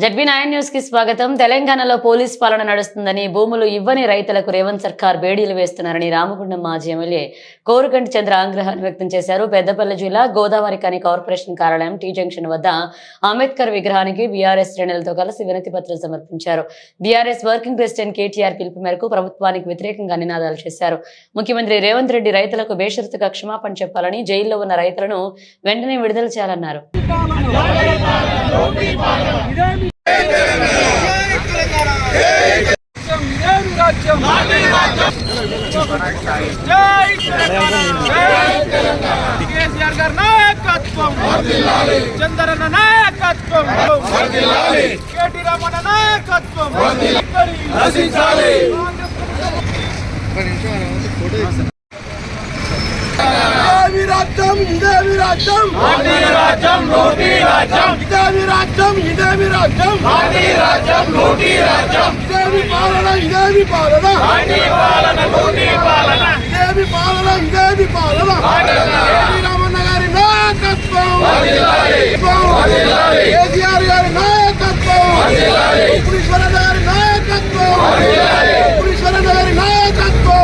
ZB nine న్యూస్కి స్వాగతం. తెలంగాణలో పోలీస్ పాలన నడుస్తుందని భూములు ఇవ్వని రైతులకు రేవంత్ సర్కార్ బేడీలు వేస్తున్నారని రామగుండం మాజీ ఎమ్మెల్యే కోరుకంటి చంద్ర ఆగ్రహాన్ని వ్యక్తం చేశారు. పెద్దపల్లి జిల్లా గోదావరి కని కార్పొరేషన్ కార్యాలయం టీ జంక్షన్ వద్ద అంబేద్కర్ విగ్రహానికి బీఆర్ఎస్ శ్రేణులతో కలిసి వినతి పత్రం సమర్పించారు. బీఆర్ఎస్ వర్కింగ్ ప్రెసిడెంట్ కేటీఆర్ పిలుపు మేరకు ప్రభుత్వానికి వ్యతిరేకంగా నినాదాలు చేశారు. ముఖ్యమంత్రి రేవంత్ రెడ్డి రైతులకు బేషరతుగా క్షమాపణ చెప్పాలని జైల్లో ఉన్న రైతులను వెంటనే విడుదల చేయాలన్నారు. ఇదేమి రాజ్యం జై తెలంగాణ కేసీఆర్ గారి నాయకత్వం చంద్రన్న నాయకత్వం కేటీ రామన్న నాయకత్వం ఇదేమి రాజ్యం ఇదేమి రాజ్యం. రాజ్యం నోటి రాజ్యం. ఇదేమి రాజ్యం ఇదేమి రాజ్యం. రాజ్యం నోటి రాజ్యం. ఇదేమి పాలన ఇదేమి పాలన. పాలన నోటి పాలన. ఇదేమి పాలన ఇదేమి పాలన. కేటీ రామన్న గారి నాయకత్వం. కేసీఆర్ గారి నాయకత్వం. గారి గారి నాయకత్వం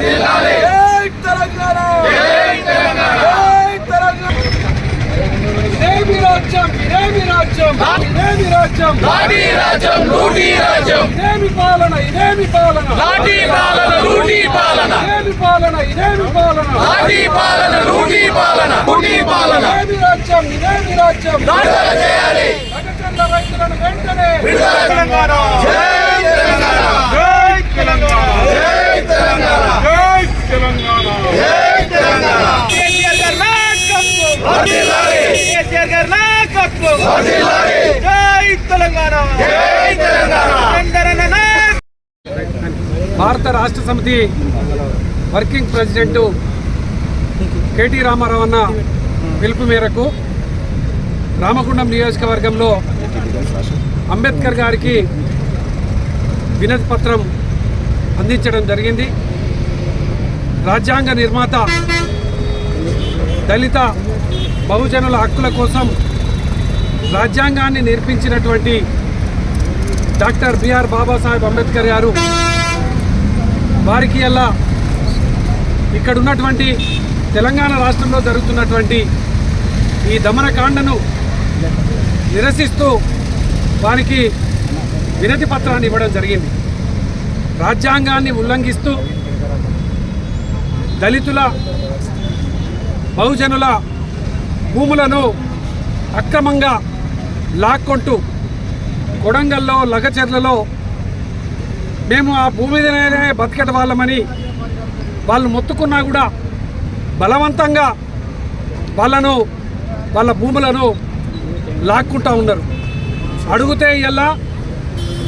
జై తెలంగాణ జై తెలంగాణ ఇదేమి రాజ్యం ఇదేమి రాజ్యం ఇదేమి రాజ్యం. లాఠీ రాజ్యం లూటీ రాజ్యం. ఇదేమి పాలన ఇదేమి పాలన? లాఠీ పాలన లూటీ పాలన. ఇదేమి పాలన ఇదేమి పాలన? లాఠీ పాలన లూటీ పాలన లూటీ పాలన. ఇదేమి రాజ్యం ఇదేమి రాజ్యం? విడుదల చేయాలి. రైతులను వెంటనే విడుదల తెలంగాణ జై తెలంగాణ జై తెలంగాణ జై తెలంగాణ జై తెలంగాణ కేసీఆర్ గారి నాయకత్వం వర్ధిల్లాలి కేసీఆర్ గారి నాయకత్వం వర్ధిల్లాలి జై తెలంగాణ జై తెలంగాణ చంద్రన్న నాయకత్వం భారత రాష్ట్ర సమితి వర్కింగ్ ప్రెసిడెంట్ కేటీ రామారావు అన్న పిలుపు మేరకు రామగుండం నియోజకవర్గంలో అంబేద్కర్ గారికి వినతి పత్రం అందించడం జరిగింది. రాజ్యాంగ నిర్మాత దళిత బహుజనుల హక్కుల కోసం రాజ్యాంగాన్ని నిర్మించినటువంటి డాక్టర్ బిఆర్ బాబాసాహెబ్ అంబేద్కర్ గారు వారికి అలా ఇక్కడ ఉన్నటువంటి తెలంగాణ రాష్ట్రంలో జరుగుతున్నటువంటి ఈ దమనకాండను నిరసిస్తూ వారికి వినతి పత్రాన్ని ఇవ్వడం జరిగింది. రాజ్యాంగాన్ని ఉల్లంఘిస్తూ దళితుల బహుజనుల భూములను అక్రమంగా లాక్కొంటూ కొడంగల్లో లగచెర్లలో మేము ఆ భూమి మీదనే బతికట వాళ్ళమని వాళ్ళు మొత్తుకున్నా కూడా బలవంతంగా వాళ్ళను వాళ్ళ భూములను లాక్కుంటా ఉన్నారు. అడిగితే ఇలా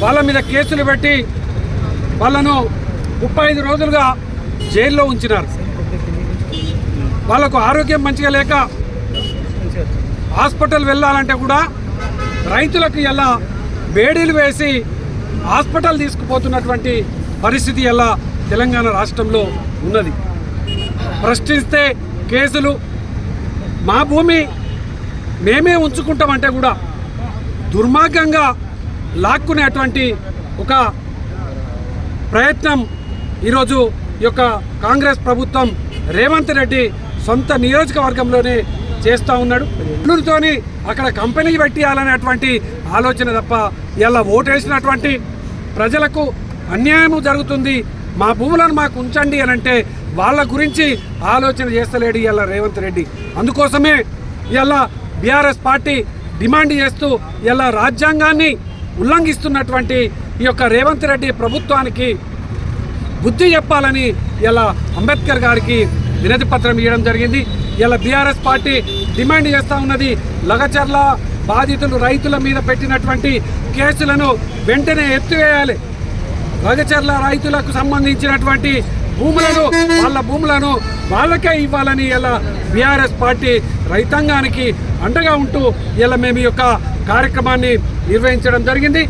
వాళ్ళ మీద కేసులు పెట్టి వాళ్ళను ముప్పై ఐదు రోజులుగా జైల్లో ఉంచినారు. వాళ్ళకు ఆరోగ్యం మంచిగా లేక హాస్పిటల్ వెళ్ళాలంటే కూడా రైతులకు ఎలా వేడీలు వేసి హాస్పిటల్ తీసుకుపోతున్నటువంటి పరిస్థితి ఎలా తెలంగాణ రాష్ట్రంలో ఉన్నది? ప్రశ్నిస్తే కేసులు మా భూమి మేమే ఉంచుకుంటామంటే కూడా దుర్మార్గంగా లాక్కునేటువంటి ఒక ప్రయత్నం ఈరోజు ఈ యొక్క కాంగ్రెస్ ప్రభుత్వం రేవంత్ రెడ్డి సొంత నియోజకవర్గంలోనే చేస్తూ ఉన్నాడు. ఇల్లుతోని అక్కడ కంపెనీ పెట్టియాలనేటువంటి ఆలోచన తప్ప ఇలా ఓటేసినటువంటి ప్రజలకు అన్యాయం జరుగుతుంది. మా భూములను మాకు ఉంచండి అని అంటే వాళ్ళ గురించి ఆలోచన చేస్తలేడు ఇలా రేవంత్ రెడ్డి. అందుకోసమే ఇలా బీఆర్ఎస్ పార్టీ డిమాండ్ చేస్తూ ఇలా రాజ్యాంగాన్ని ఉల్లంఘిస్తున్నటువంటి ఈ యొక్క రేవంత్ రెడ్డి ప్రభుత్వానికి బుద్ధి చెప్పాలని ఇలా అంబేద్కర్ గారికి వినతి పత్రం ఇవ్వడం జరిగింది. ఇలా బీఆర్ఎస్ పార్టీ డిమాండ్ చేస్తూ ఉన్నది. లగచర్ల బాధితులు రైతుల మీద పెట్టినటువంటి కేసులను వెంటనే ఎత్తివేయాలి. లగచర్ల రైతులకు సంబంధించినటువంటి భూములను వాళ్ళ భూములను వాళ్ళకే ఇవ్వాలని ఇలా బీఆర్ఎస్ పార్టీ రైతాంగానికి అండగా ఉంటూ ఇలా మేము యొక్క కార్యక్రమాన్ని నిర్వహించడం జరిగింది.